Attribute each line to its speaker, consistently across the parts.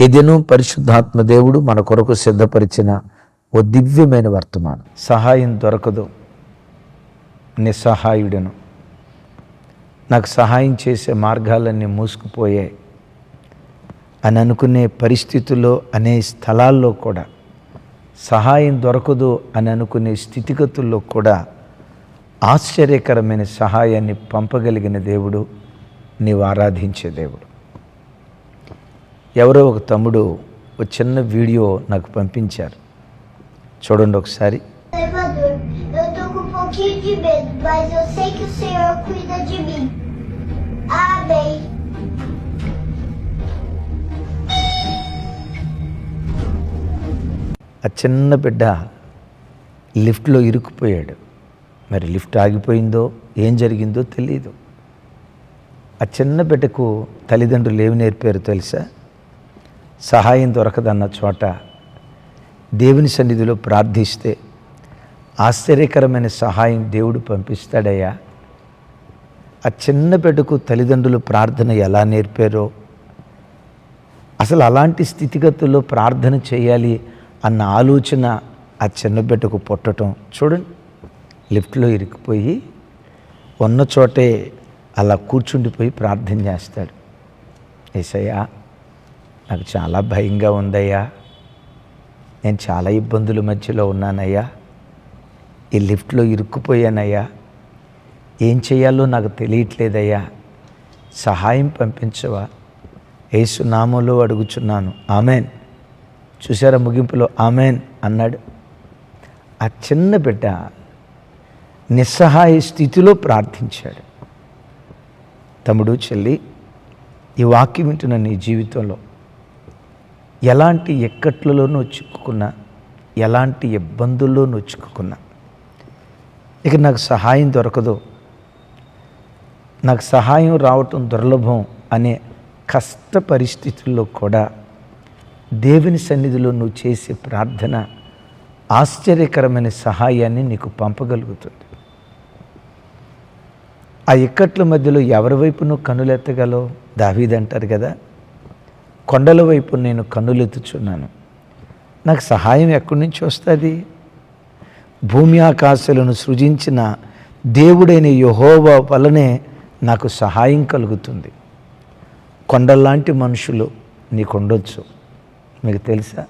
Speaker 1: ఇదిను పరిశుద్ధాత్మ దేవుడు మన కొరకు సిద్ధపరిచిన ఓ దివ్యమైన వర్తమానం. సహాయం దొరకదు. నిస్సహాయుడను. నాకు సహాయం చేసే మార్గాలన్నీ మూసుకుపోయాయి అని అనుకునే పరిస్థితుల్లో అనే స్థలాల్లో కూడా సహాయం దొరకదు అని అనుకునే స్థితిగతుల్లో కూడా ఆశ్చర్యకరమైన సహాయాన్ని పంపగలిగిన దేవుడు నీవు ఆరాధించే దేవుడు. ఎవరో ఒక తమ్ముడు ఒక చిన్న వీడియో నాకు పంపించారు. చూడండి ఒకసారి. ఆ చిన్న బిడ్డ లిఫ్ట్లో ఇరుక్కుపోయాడు. మరి లిఫ్ట్ ఆగిపోయిందో ఏం జరిగిందో తెలియదు ఆ చిన్న బిడ్డకు తల్లిదండ్రులు ఏమి నేర్పారు తెలుసా? సహాయం దొరకదన్న చోట దేవుని సన్నిధిలో ప్రార్థిస్తే ఆశ్చర్యకరమైన సహాయం దేవుడు పంపిస్తాడయ్యా. ఆ చిన్న బిడ్డకు తల్లిదండ్రులు ప్రార్థన ఎలా నేర్పారో అసలు అలాంటి స్థితిగతుల్లో ప్రార్థన చేయాలి అన్న ఆలోచన ఆ చిన్న బిడ్డకు పుట్టడం చూడండి. లిఫ్ట్లో ఇరికిపోయి ఉన్న చోటే అలా కూర్చుండిపోయి ప్రార్థన చేస్తాడు. ఏసయ్యా నాకు చాలా భయంగా ఉందయ్యా. నేను చాలా ఇబ్బందుల మధ్యలో ఉన్నానయ్యా. ఈ లిఫ్ట్లో ఇరుక్కుపోయానయ్యా. ఏం చేయాలో నాకు తెలియట్లేదయ్యా. సహాయం పంపించవా? ఏసునామంలో అడుగుచున్నాను. ఆమెన్. చూసారా ముగింపులో? ఆమెన్ అన్నాడు. ఆ చిన్న బిడ్డ నిస్సహాయ స్థితిలో ప్రార్థించాడు. తమ్ముడు చెల్లి ఈ వాక్యం వింటున్న నీ జీవితంలో ఎలాంటి ఎక్కట్లలోనూ చిక్కుకున్నా ఎలాంటి ఇబ్బందుల్లోనూ చిక్కుకున్నా. ఇక నాకు సహాయం దొరకదు. నాకు సహాయం రావటం దుర్లభం అనే కష్ట పరిస్థితుల్లో కూడా దేవుని సన్నిధిలో నువ్వు చేసే ప్రార్థన ఆశ్చర్యకరమైన సహాయాన్ని నీకు పంపగలుగుతుంది. ఆ ఇక్కట్ల మధ్యలో ఎవరి వైపు నువ్వు దావీది దావీదంటారు కదా. కొండల వైపు నేను కన్నులెత్తుచున్నాను. నాకు సహాయం ఎక్కడి నుంచి వస్తుంది? భూమి ఆకాశాలను సృజించిన దేవుడైన యహోవా వలనే నాకు సహాయం కలుగుతుంది. కొండల్లాంటి మనుషులు నీకుండొచ్చు. మీకు తెలుసా?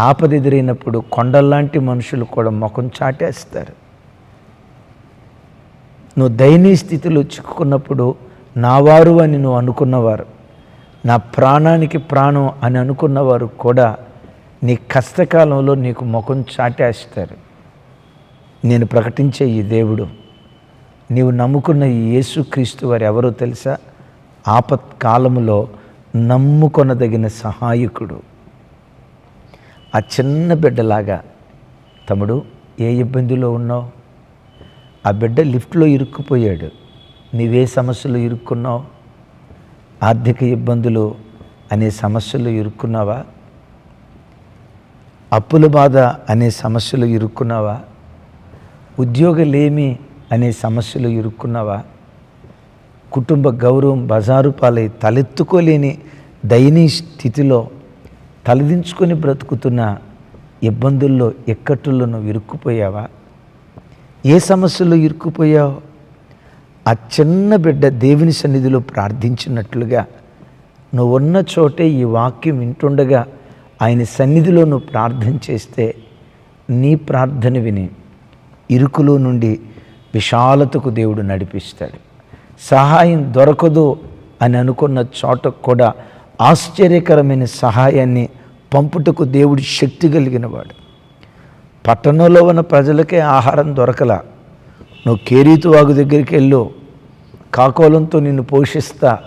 Speaker 1: ఆపద ఎదురైనప్పుడు కొండల్లాంటి మనుషులు కూడా ముఖం చాటేస్తారు. నువ్వు దయనీయ స్థితిలో చిక్కుకున్నప్పుడు నావారు అని నువ్వు అనుకున్నవారు. నా ప్రాణానికి ప్రాణం అని అనుకున్నవారు కూడా నీ కష్టకాలంలో నీకు ముఖం చాటేస్తారు. నేను ప్రకటించే ఈ దేవుడు నీవు నమ్ముకున్న ఈ యేసుక్రీస్తు వారు ఎవరో తెలుసా? ఆపత్కాలములో నమ్ముకొనదగిన సహాయకుడు. ఆ చిన్న బిడ్డలాగా తమ్ముడు ఏ ఇబ్బందిలో ఉన్నావు? ఆ బిడ్డ లిఫ్ట్లో ఇరుక్కుపోయాడు. నీవే సమస్యలు ఇరుక్కున్నావు? ఆర్థిక ఇబ్బందులు అనే సమస్యలు ఇరుక్కున్నావా? అప్పుల బాధ అనే సమస్యలు ఇరుక్కున్నావా? ఉద్యోగలేమి అనే సమస్యలు ఇరుక్కున్నావా? కుటుంబ గౌరవం బజారు పాలై తలెత్తుకోలేని దయనీయ స్థితిలో తలదించుకొని బ్రతుకుతున్న ఇబ్బందుల్లో ఎక్కట్టుల్లో నువ్వు ఇరుక్కుపోయావా? ఏ సమస్యలో ఇరుక్కుపోయావు? ఆ చిన్న బిడ్డ దేవుని సన్నిధిలో ప్రార్థించినట్లుగా నువ్వు ఉన్న చోటే ఈ వాక్యం వింటుండగా ఆయన సన్నిధిలో నువ్వు ప్రార్థన చేస్తే నీ ప్రార్థన విని ఇరుకులో నుండి విశాలతకు దేవుడు నడిపిస్తాడు. సహాయం దొరకదు అని అనుకున్న చోట కూడా ఆశ్చర్యకరమైన సహాయాన్ని పంపుటకు దేవుడు శక్తి కలిగిన వాడు పట్టణంలో ఉన్న ప్రజలకే ఆహారం దొరకల. నువ్వు కేరీతు వాగు దగ్గరికి వెళ్ళు. కాకోలంతో నిన్ను పోషిస్తా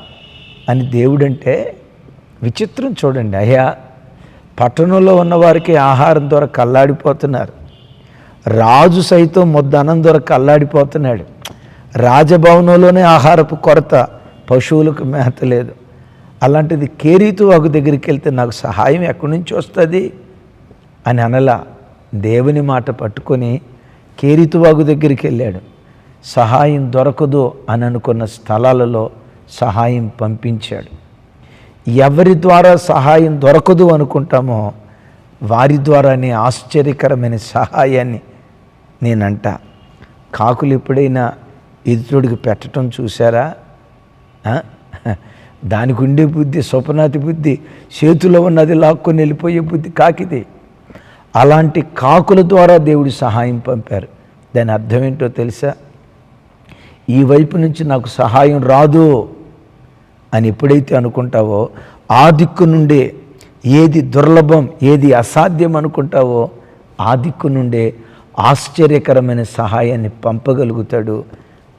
Speaker 1: అని దేవుడంటే విచిత్రం చూడండి. అయ్యా పట్టణంలో ఉన్న వారికి ఆహారం దొరక అల్లాడిపోతున్నారు రాజు సైతం ముద్దనం ద్వారా దొరక అల్లాడిపోతున్నాడు రాజభవనంలోనే ఆహారపు కొరత పశువులకు మేత లేదు. అలాంటిది కేరీతు వాగు దగ్గరికి వెళ్తే నాకు సహాయం ఎక్కడి నుంచి వస్తుంది? అని అనలా దేవుని మాట పట్టుకొని కేరీతువాగు దగ్గరికి వెళ్ళాడు. సహాయం దొరకదు అని అనుకున్న స్థలాలలో సహాయం పంపించాడు. ఎవరి ద్వారా సహాయం దొరకదు అనుకుంటామో వారి ద్వారానే ఆశ్చర్యకరమైన సహాయాన్ని నేనంట. కాకులు ఎప్పుడైనా ఎదురుడికి పెట్టడం చూసారా దానికి ఉండే బుద్ధి స్వప్నాతి బుద్ధి చేతిలో ఉన్నది లాక్కొని వెళ్ళిపోయే బుద్ధి కాకిది. అలాంటి కాకుల ద్వారా దేవుడు సహాయం పంపారు. దాని అర్థం ఏంటో తెలుసా? ఈ వైపు నుంచి నాకు సహాయం రాదు అని ఎప్పుడైతే అనుకుంటావో ఆ దిక్కు నుండే ఏది దుర్లభం ఏది అసాధ్యం అనుకుంటావో ఆ దిక్కు నుండే ఆశ్చర్యకరమైన సహాయాన్ని పంపగలుగుతాడు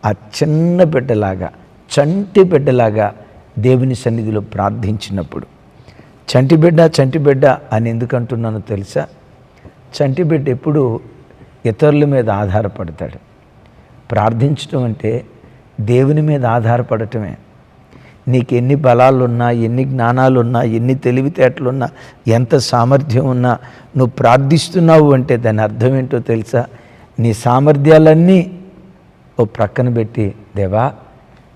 Speaker 1: ఆ చిన్న బిడ్డలాగా చంటి బిడ్డలాగా దేవుని సన్నిధిలో ప్రార్థించినప్పుడు. చంటి బిడ్డ చంటి బిడ్డ అని ఎందుకు అంటున్నానో తెలుసా? చంటి బిడ్డ ఎప్పుడు ఇతరుల మీద ఆధారపడతాడు. ప్రార్థించటం అంటే దేవుని మీద ఆధారపడటమే. నీకు ఎన్ని బలాలున్నా ఎన్ని జ్ఞానాలున్నా ఎన్ని తెలివితేటలున్నా ఎంత సామర్థ్యం ఉన్నా నువ్వు ప్రార్థిస్తున్నావు అంటే దాని అర్థం ఏంటో తెలుసా? నీ సామర్థ్యాలన్నీ ఓ ప్రక్కన పెట్టి దేవా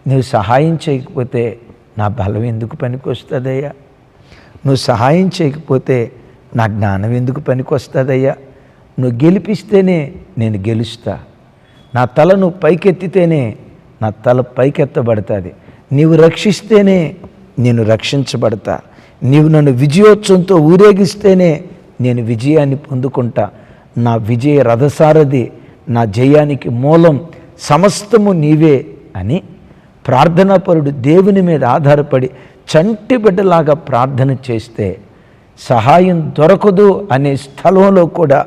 Speaker 1: నువ్వు సహాయం చేయకపోతే నా బలం ఎందుకు పనికొస్తుందయ్యా? నువ్వు సహాయం చేయకపోతే నా జ్ఞానం ఎందుకు పనికొస్తుందయ్యా? నువ్వు గెలిపిస్తేనే నేను గెలుస్తా. నా తలను పైకెత్తితేనే నా తల పైకెత్తబడుతుంది. నీవు రక్షిస్తేనే నేను రక్షించబడతా. నీవు నన్ను విజయోత్సవంతో ఊరేగిస్తేనే నేను విజయాన్ని పొందుకుంటా. నా విజయ రథసారథి నా జయానికి మూలం సమస్తము నీవే అని ప్రార్థనాపరుడు దేవుని మీద ఆధారపడి చంటి బిడ్డలాగా ప్రార్థన చేస్తే సహాయం దొరకదు అనే స్థలంలో కూడా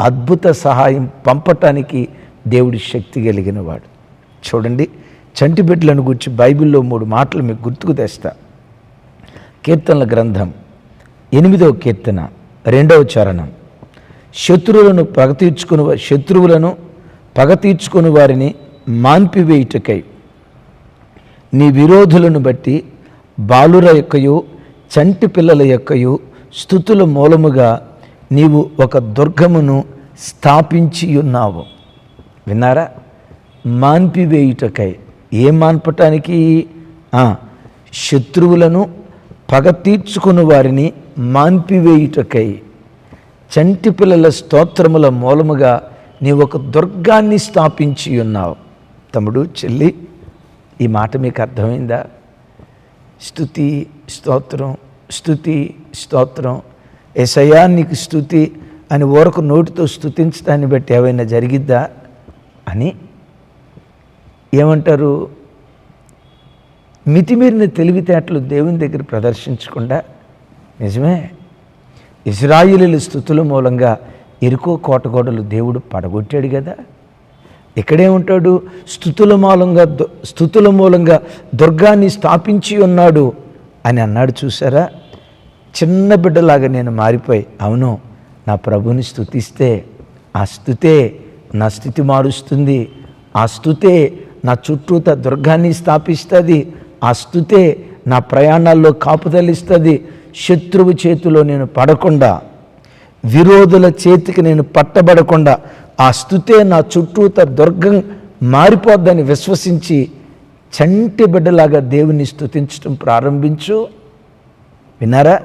Speaker 1: అద్భుత సహాయం పంపటానికి దేవుడి శక్తి కలిగిన వాడు చూడండి చంటి బిడ్డలను గురించి బైబిల్లో మూడు మాటలు మీకు గుర్తుకు తెస్తా. కీర్తనల గ్రంథం ఎనిమిదవ కీర్తన రెండవ చరణం. శత్రువులను పగ తీర్చుకుని శత్రువులను పగ తీర్చుకుని వారిని మాన్పివేయుటకై. నీ విరోధులను బట్టి బాలుర యొక్కయు చంటి పిల్లల యొక్కయు స్థుతుల మూలముగా నీవు ఒక దుర్గమును స్థాపించి ఉన్నావు విన్నారా? మాన్పివేయుటకై. ఏం మాన్పటానికి? శత్రువులను పగ తీర్చుకుని వారిని మాన్పివేయుటకై. చంటి పిల్లల స్తోత్రముల మూలముగా నీవు ఒక దుర్గాన్ని స్థాపించి ఉన్నావు. తమ్ముడు చెల్లి ఈ మాట మీకు అర్థమైందా? స్థుతి స్తోత్రం స్థుతి స్తోత్రం. ఎసయా నీకు స్థుతి అని ఊరకు నోటితో స్థుతించడాన్ని బట్టి ఏమైనా జరిగిద్దా? అని ఏమంటారు? మితిమీరిన తెలివితేటలు దేవుని దగ్గర ప్రదర్శించకుండా నిజమే? ఇజ్రాయిలీల స్థుతుల మూలంగా ఎరుకో కోటగోడలు దేవుడు పడగొట్టాడు కదా. ఇక్కడే ఉంటాడు. స్థుతుల మూలంగా దు- స్థుతుల మూలంగా దుర్గాన్ని స్థాపించి ఉన్నాడు అని అన్నాడు చూసారా చిన్న బిడ్డలాగా నేను మారిపోయి అవును నా ప్రభుని స్థుతిస్తే ఆ స్థుతే నా స్థితి మారుస్తుంది. ఆ స్థుతే నా చుట్టూత దుర్గాన్ని స్థాపిస్తుంది. ఆ స్థుతే నా ప్రయాణాల్లో కాపుదలిస్తుంది. శత్రువు చేతిలో నేను పడకుండా విరోధుల చేతికి నేను పట్టబడకుండా ఆ స్థుతే నా చుట్టూత దుర్గం మారిపోద్దని విశ్వసించి చంటి బిడ్డలాగా దేవుని స్థుతించడం ప్రారంభించు. విన్నారా?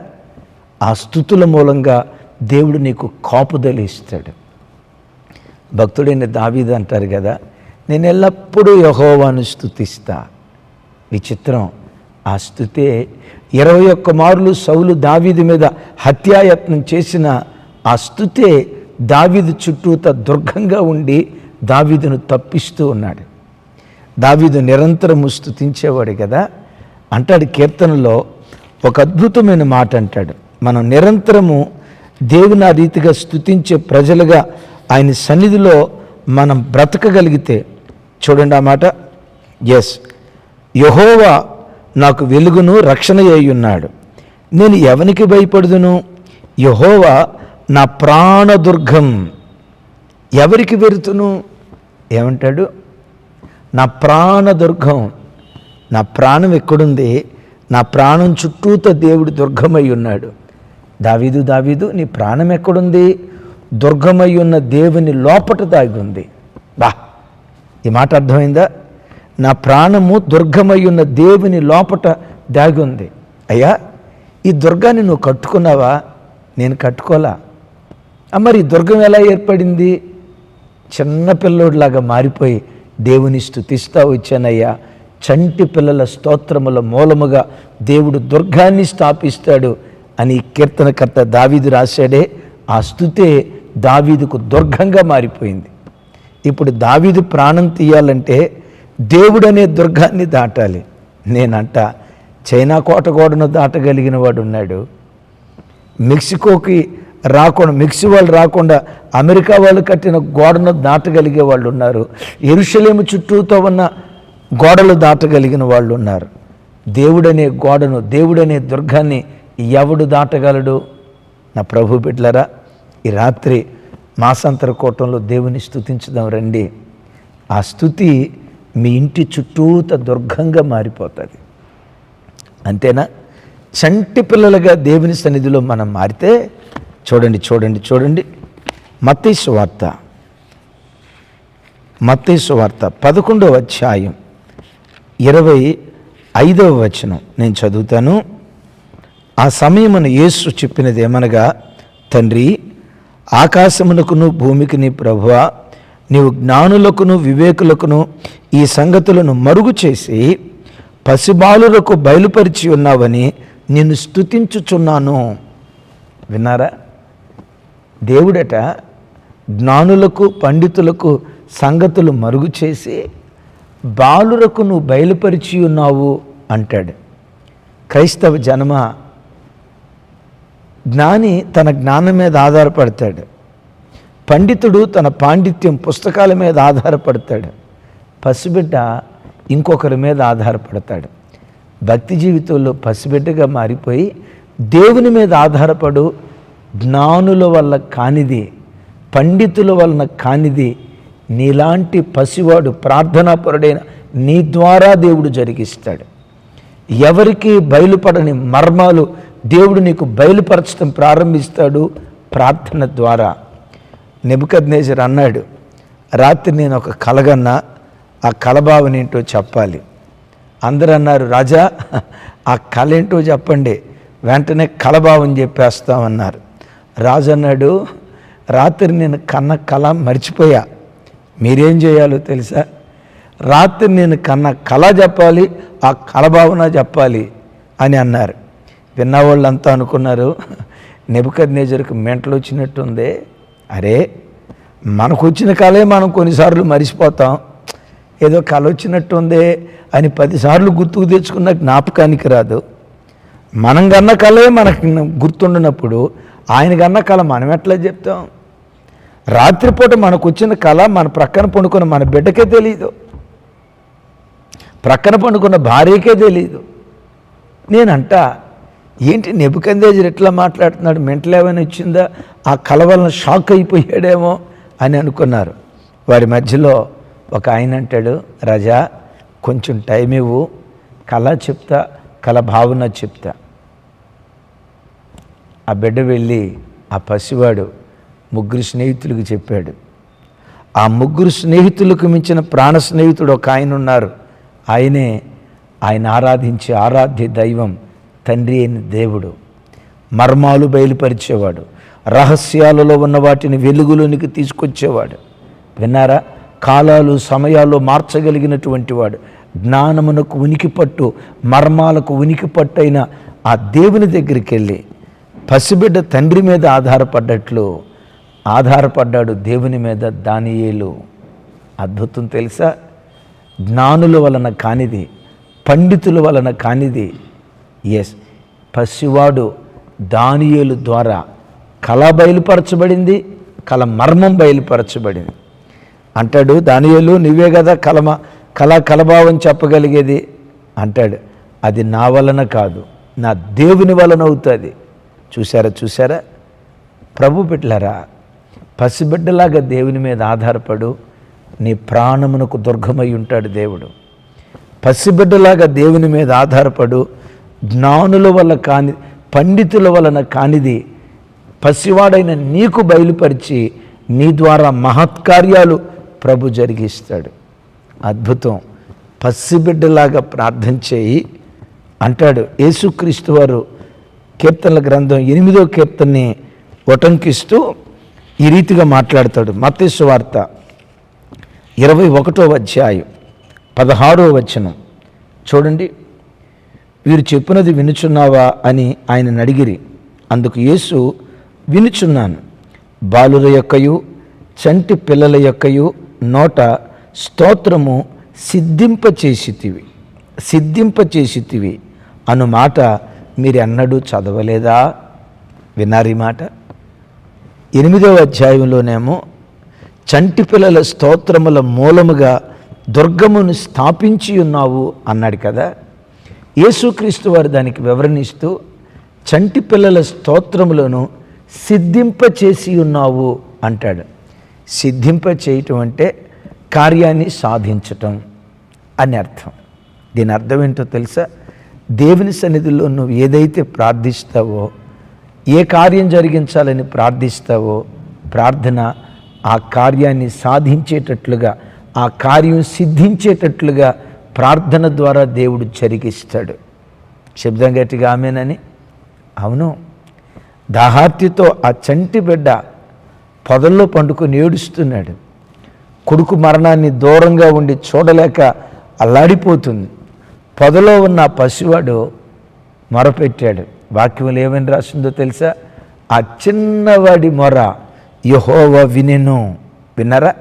Speaker 1: ఆ స్థుతుల మూలంగా దేవుడు నీకు కాపుదల ఇస్తాడు. భక్తుడైన దావీదు అంటారు కదా నేను ఎల్లప్పుడూ యహోవాను స్థుతిస్తా విచిత్రం. ఆ స్థుతే ఇరవై ఒక్క మార్లు సౌలు దావీదు మీద హత్యాయత్నం చేసిన ఆ స్థుతే దావీదు చుట్టూత దుర్గంగా ఉండి దావీదును తప్పిస్తూ ఉన్నాడు. దావీదు నిరంతరము స్థుతించేవాడు కదా అంటాడు కీర్తనలో ఒక అద్భుతమైన మాట అంటాడు. మనం నిరంతరము దేవుని ఆ రీతిగా స్థుతించే ప్రజలుగా ఆయన సన్నిధిలో మనం బ్రతకగలిగితే చూడండి ఆ మాట ఎస్ యహోవా నాకు వెలుగును రక్షణ చేయున్నాడు నేను ఎవనికి భయపడుదును? యహోవా నా ప్రాణదుర్గం ఎవరికి వెరుతును? ఏమంటాడు? నా ప్రాణదుర్గం నా ప్రాణం ఎక్కడుంది? నా ప్రాణం చుట్టూత దేవుడు దుర్గమై ఉన్నాడు. దావీదు దావీదు నీ ప్రాణం ఎక్కడుంది? దుర్గమై ఉన్న దేవుని లోపట దాగి ఉంది. బా ఈ మాట అర్థమైందా? నా ప్రాణము దుర్గమై ఉన్న దేవుని లోపట దాగి ఉంది. అయ్యా ఈ దుర్గాన్ని నువ్వు కట్టుకున్నావా? నేను కట్టుకోలా. మరి ఈ దుర్గం ఎలా ఏర్పడింది? చిన్న పిల్లోడిలాగా మారిపోయి దేవుని స్థుతిస్తా వచ్చానయ్యా చంటి పిల్లల స్తోత్రముల మూలముగా దేవుడు దుర్గాన్ని స్థాపిస్తాడు అని కీర్తనకర్త దావీదు రాశాడే. ఆ స్థుతే దావీదుకు దుర్గంగా మారిపోయింది. ఇప్పుడు దావీదు ప్రాణం తీయాలంటే దేవుడనే దుర్గాన్ని దాటాలి. నేనంట చైనా కోట గోడను దాటగలిగిన వాడు ఉన్నాడు. మెక్సికోకి రాకుండా మెక్సి వాళ్ళు రాకుండా అమెరికా వాళ్ళు కట్టిన గోడను దాటగలిగే వాళ్ళు ఉన్నారు. ఎరుషలేము చుట్టూతో ఉన్న గోడలు దాటగలిగిన వాళ్ళు ఉన్నారు. దేవుడనే గోడను దేవుడనే దుర్గాన్ని ఎవడు దాటగలడు? నా ప్రభు బిడ్లరా ఈ రాత్రి మాసాంతర కూటంలో దేవుని స్థుతించుదాం రండి. ఆ స్థుతి మీ ఇంటి చుట్టూత దుర్గంగా మారిపోతుంది. అంతేనా? చంటి పిల్లలుగా దేవుని సన్నిధిలో మనం మారితే చూడండి చూడండి చూడండి. మత్తీసు వార్త. మత్తీసు వార్త పదకొండవ అధ్యాయం ఇరవై ఐదవ వచనం. నేను చదువుతాను. ఆ సమయమున యేసు చెప్పినది ఏమనగా తండ్రి ఆకాశమునకును భూమికిని ప్రభువా నీవు జ్ఞానులకును వివేకులకును ఈ సంగతులను మరుగు చేసి పసిబాలులకు బయలుపరిచి ఉన్నావని నిన్ను స్తుతించుచున్నాను. విన్నారా? దేవుడట జ్ఞానులకు పండితులకు సంగతులు మరుగు చేసి బాలురకు నువ్వు బయలుపరిచి ఉన్నావు అంటాడు. క్రైస్తవ జనమ జ్ఞాని తన జ్ఞానం మీద ఆధారపడతాడు. పండితుడు తన పాండిత్యం పుస్తకాల మీద ఆధారపడతాడు. పసిబిడ్డ ఇంకొకరి మీద ఆధారపడతాడు. భక్తి జీవితంలో పసిబిడ్డగా మారిపోయి దేవుని మీద ఆధారపడు జ్ఞానుల వల్ల కానిది పండితుల వలన కానిది నీలాంటి పసివాడు ప్రార్థనాపరుడైన నీ ద్వారా దేవుడు జరిగిస్తాడు. ఎవరికి బయలుపడని మర్మాలు దేవుడు నీకు బయలుపరచడం ప్రారంభిస్తాడు ప్రార్థన ద్వారా. నిబద్నేజర్ అన్నాడు రాత్రి నేను ఒక కలగన్నా ఆ కలభావన ఏంటో చెప్పాలి. అందరూ అన్నారు రాజా ఆ కళ ఏంటో చెప్పండి వెంటనే కలభావం చెప్పేస్తామన్నారు. రాజు అన్నాడు రాత్రి నేను కన్న కళ మర్చిపోయా. మీరేం చేయాలో తెలుసా? రాత్రి నేను కన్న కళ చెప్పాలి ఆ కలభావన చెప్పాలి అని అన్నారు. విన్నవాళ్ళంతా అనుకున్నారు నెబుకద్ నేజర్కి మెంటలు వచ్చినట్టుంది. అరే మనకు వచ్చిన కళే మనం కొన్నిసార్లు మరిచిపోతాం. ఏదో కళ వచ్చినట్టుందే అని పదిసార్లు గుర్తుకు తెచ్చుకున్న జ్ఞాపకానికి రాదు. మనం కన్న కళే మనకి గుర్తుండినప్పుడు ఆయన కన్న కళ మనం ఎట్లా చెప్తాం? రాత్రిపూట మనకు వచ్చిన కళ మన ప్రక్కన పండుకున్న మన బిడ్డకే తెలియదు ప్రక్కన పండుకున్న భార్యకే తెలియదు నేనంట ఏంటి నెబుకందేజర్ ఎట్లా మాట్లాడుతున్నాడు? మెంటల్ ఏమైనా వచ్చిందా ఆ కల వలన షాక్ అయిపోయాడేమో అని అనుకున్నారు. వారి మధ్యలో ఒక ఆయన అంటాడు రజా కొంచెం టైం ఇవ్వు కళ చెప్తా కళ భావన చెప్తా. ఆ బిడ్డ వెళ్ళి ఆ పసివాడు ముగ్గురు స్నేహితులకు చెప్పాడు. ఆ ముగ్గురు స్నేహితులకు మించిన ప్రాణ స్నేహితుడు ఒక ఆయన ఉన్నారు. ఆయనే ఆయన ఆరాధించే ఆరాధ్య దైవం. తండ్రి అయిన దేవుడు. మర్మాలు బయలుపరిచేవాడు. రహస్యాలలో ఉన్న వాటిని వెలుగులోనికి తీసుకొచ్చేవాడు. విన్నారా? కాలాలు సమయాలు మార్చగలిగినటువంటి వాడు. జ్ఞానమునకు ఉనికి పట్టు మర్మాలకు ఉనికి పట్టు అయిన ఆ దేవుని దగ్గరికి వెళ్ళి పసిబిడ్డ తండ్రి మీద ఆధారపడ్డట్లు ఆధారపడ్డాడు దేవుని మీద దానియేలు. అద్భుతం తెలుసా? జ్ఞానుల వలన కానిది పండితుల వలన కానిది ఎస్ పసివాడు దానియేలు ద్వారా కళ బయలుపరచబడింది కళ మర్మం బయలుపరచబడింది. అంటాడు దానియేలు నువ్వే కదా కలమ కళ కలభావం చెప్పగలిగేది? అంటాడు అది నా వలన కాదు నా దేవుని వలన అవుతుంది. చూసారా చూసారా ప్రభు బిడ్డలారా పసిబిడ్డలాగా దేవుని మీద ఆధారపడు నీ ప్రాణమునకు దుర్గమై ఉంటాడు దేవుడు. పసిబిడ్డలాగా దేవుని మీద ఆధారపడు జ్ఞానుల వల్ల కాని పండితుల వలన కానిది పసివాడైన నీకు బయలుపరిచి నీ ద్వారా మహత్కార్యాలు ప్రభు జరిగిస్తాడు. అద్భుతం. పసిబిడ్డలాగా ప్రార్థన చేయి అంటాడు. యేసుక్రీస్తు వారు కీర్తనల గ్రంథం ఎనిమిదో కీర్తన్ని ఉటంకిస్తూ ఈ రీతిగా మాట్లాడతాడు. మత్తేసు వార్త ఇరవై ఒకటో అధ్యాయం పదహారో వచనం. చూడండి. వీరు చెప్పినది వినుచున్నావా అని ఆయన అడిగిరి. అందుకు యేసు వినుచున్నాను. బాలుల యొక్కయు చంటి పిల్లల యొక్కయు నోట స్తోత్రము సిద్ధింపచేసితివి. సిద్ధింపచేసితివి. అను మాట మీరెన్నడూ చదవలేదా? విన్నారు మాట? ఎనిమిదవ అధ్యాయంలోనేమో చంటి పిల్లల స్తోత్రముల మూలముగా దుర్గమును స్థాపించి ఉన్నావు అన్నాడు కదా? యేసుక్రీస్తు వారు దానికి వివరణిస్తూ చంటి పిల్లల స్తోత్రములను సిద్ధింపచేసి ఉన్నావు అంటాడు. సిద్ధింప చేయటం అంటే కార్యాన్ని సాధించటం అని అర్థం. దీని అర్థం ఏంటో తెలుసా? దేవుని సన్నిధిలో నువ్వు ఏదైతే ప్రార్థిస్తావో ఏ కార్యం జరిగించాలని ప్రార్థిస్తావో ప్రార్థన ఆ కార్యాన్ని సాధించేటట్లుగా ఆ కార్యం సిద్ధించేటట్లుగా ప్రార్థన ద్వారా దేవుడు చరికిస్తాడు శబ్దం గట్టిగా ఆమెనని? అవును. దాహార్తితో ఆ చంటి బిడ్డ పొదల్లో పండుకొని ఏడుస్తున్నాడు. కొడుకు మరణాన్ని దూరంగా ఉండి చూడలేక అల్లాడిపోతుంది. పొదలో ఉన్న పసివాడు మొరపెట్టాడు. వాక్యంలో ఏమని రాసిందో తెలుసా? ఆ చిన్నవాడి మొర యహోవ వినెను. విన్నారా?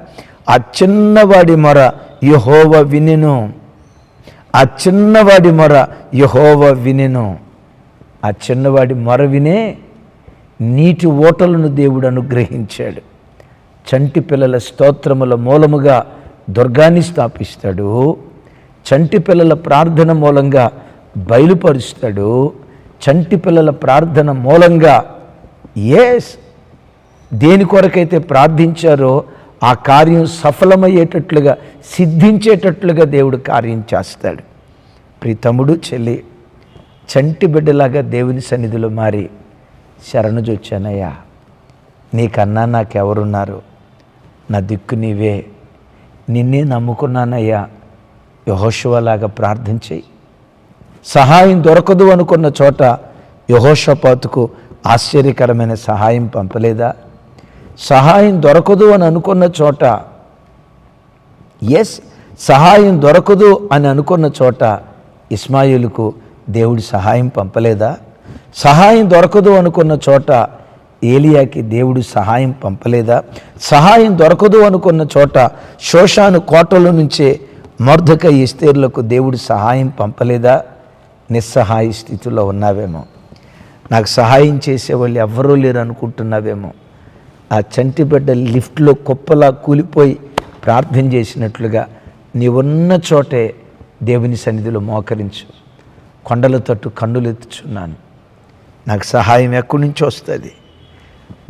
Speaker 1: ఆ చిన్నవాడి మొర యహోవ వినెను. ఆ చిన్నవాడి మొర యహోవ వినెను. ఆ చిన్నవాడి మొర వినే నీటి ఓటలను దేవుడు అనుగ్రహించాడు. చంటి పిల్లల స్తోత్రముల మూలముగా దుర్గాన్ని స్థాపిస్తాడు. చంటి పిల్లల ప్రార్థన మూలంగా బయలుపరుస్తాడు. చంటి పిల్లల ప్రార్థన మూలంగా ఎస్ దేని కొరకైతే ప్రార్థించారో ఆ కార్యం సఫలమయ్యేటట్లుగా సిద్ధించేటట్లుగా దేవుడు కార్యం చేస్తాడు. ప్రీతముడు చెల్లి చంటి బిడ్డలాగా దేవుని సన్నిధిలో మారి శరణు చొచ్చానయ్యా నీకన్నా నాకెవరున్నారు? నా దిక్కు నీవే. నిన్నే నమ్ముకున్నానయ్యా. యహోశివలాగా ప్రార్థన చెయ్యి సహాయం దొరకదు అనుకున్న చోట యహోషపాతుకు ఆశ్చర్యకరమైన సహాయం పంపలేదా? సహాయం దొరకదు అని అనుకున్న చోట ఎస్ సహాయం దొరకదు అని అనుకున్న చోట ఇస్మాయిల్కు దేవుడి సహాయం పంపలేదా? సహాయం దొరకదు అనుకున్న చోట ఏలియాకి దేవుడు సహాయం పంపలేదా? సహాయం దొరకదు అనుకున్న చోట శోషాను కోటల నుంచే మర్ధక ఇస్తేర్లకు దేవుడు సహాయం పంపలేదా? నిస్సహాయ స్థితిలో ఉన్నావేమో. నాకు సహాయం చేసేవాళ్ళు ఎవ్వరూ లేరు అనుకుంటున్నావేమో ఆ చంటి బిడ్డ లిఫ్ట్లో కుప్పలా కూలిపోయి ప్రార్థన చేసినట్లుగా నీవున్న చోటే దేవుని సన్నిధిలో మోకరించు. కొండల తట్టు కన్నులు ఎత్తుచున్నాను. నాకు సహాయం ఎక్కడి నుంచి వస్తుంది?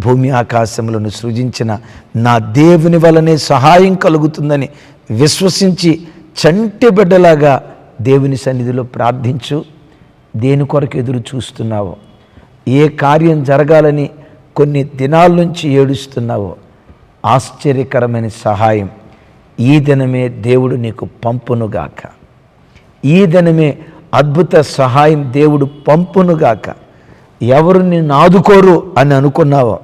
Speaker 1: భూమి ఆకాశములను సృజించిన నా దేవుని వలనే సహాయం కలుగుతుందని విశ్వసించి చంటి బిడ్డలాగా దేవుని సన్నిధిలో ప్రార్థించు. దేని కొరకు ఎదురు చూస్తున్నావో? ఏ కార్యం జరగాలని కొన్ని దినాల నుంచి ఏడుస్తున్నావో? ఆశ్చర్యకరమైన సహాయం. ఈ దినమే దేవుడు నీకు పంపునుగాక. ఈ దినమే అద్భుత సహాయం దేవుడు పంపునుగాక. ఎవరు నిన్ను ఆదుకోరు అని అనుకున్నావో?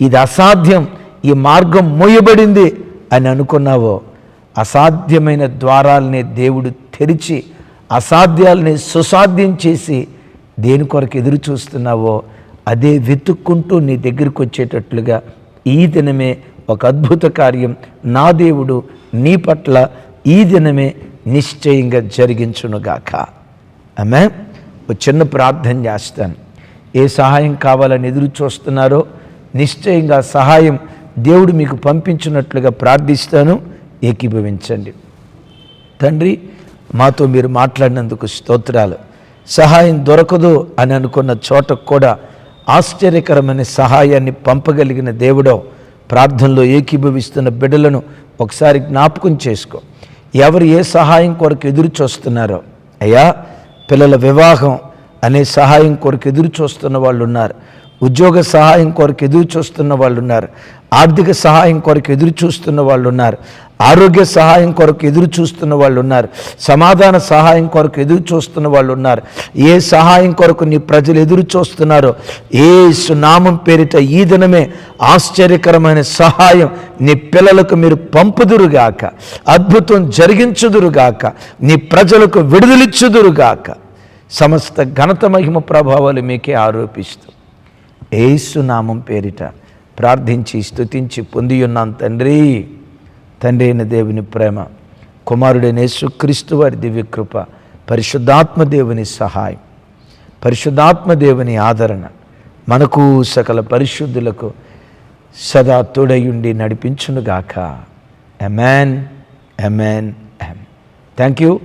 Speaker 1: ఇది అసాధ్యం. ఈ మార్గం మోయబడింది అని అనుకున్నావో? అసాధ్యమైన ద్వారాలని దేవుడు తెరిచి అసాధ్యాలని సుసాధ్యం చేసి దేని కొరకు ఎదురు చూస్తున్నావో అదే వెతుక్కుంటూ నీ దగ్గరికి వచ్చేటట్లుగా ఈ దినమే ఒక అద్భుత కార్యం. నా దేవుడు నీ పట్ల ఈ దినమే నిశ్చయంగా జరిగించునుగాక. ఆమె ఒక చిన్న ప్రార్థన చేస్తాను. ఏ సహాయం కావాలని ఎదురు చూస్తున్నారో నిశ్చయంగా సహాయం దేవుడు మీకు పంపించినట్లుగా ప్రార్థిస్తాను. ఏకీభవించండి. తండ్రి మాతో మీరు మాట్లాడినందుకు స్తోత్రాలు. సహాయం దొరకదు అని అనుకున్న చోట కూడా ఆశ్చర్యకరమైన సహాయాన్ని పంపగలిగిన దేవుడో ప్రార్థనలో ఏకీభవిస్తున్న బిడ్డలను ఒకసారి జ్ఞాపకం చేసుకో. ఎవరు ఏ సహాయం కొరకు ఎదురు చూస్తున్నారో అయ్యా పిల్లల వివాహం అనే సహాయం కొరకు ఎదురు చూస్తున్న వాళ్ళు ఉన్నారు ఉద్యోగ సహాయం కొరకు ఎదురు చూస్తున్న వాళ్ళు ఉన్నారు ఆర్థిక సహాయం కొరకు ఎదురు చూస్తున్న వాళ్ళు ఉన్నారు ఆరోగ్య సహాయం కొరకు ఎదురు చూస్తున్న వాళ్ళు ఉన్నారు సమాధాన సహాయం కొరకు ఎదురు చూస్తున్న వాళ్ళు ఉన్నారు ఏ సహాయం కొరకు నీ ప్రజలు ఎదురు చూస్తున్నారో ఏ నామం పేరిట ఈ దినమే ఆశ్చర్యకరమైన సహాయం నీ పిల్లలకు మీరు పంపుదురుగాక. అద్భుతం జరిగించుదురుగాక. నీ ప్రజలకు విడుదలిచ్చుదురుగాక. సమస్త ఘనత మహిమ ప్రభావాలు మీకే ఆరోపిస్తూ. ఏసునామం పేరిట ప్రార్థించి స్తుతించి పొందియున్నాను తండ్రి. తండ్రి అయిన దేవుని ప్రేమ కుమారుడైన యేసుక్రీస్తు వారి దివ్యకృప పరిశుద్ధాత్మ దేవుని సహాయం పరిశుద్ధాత్మ దేవుని ఆదరణ మనకు సకల పరిశుద్ధులకు సదా తోడయుండి నడిపించునుగాక. ఎమెన్ ఎమెన్ ఎమ్ థ్యాంక్ యూ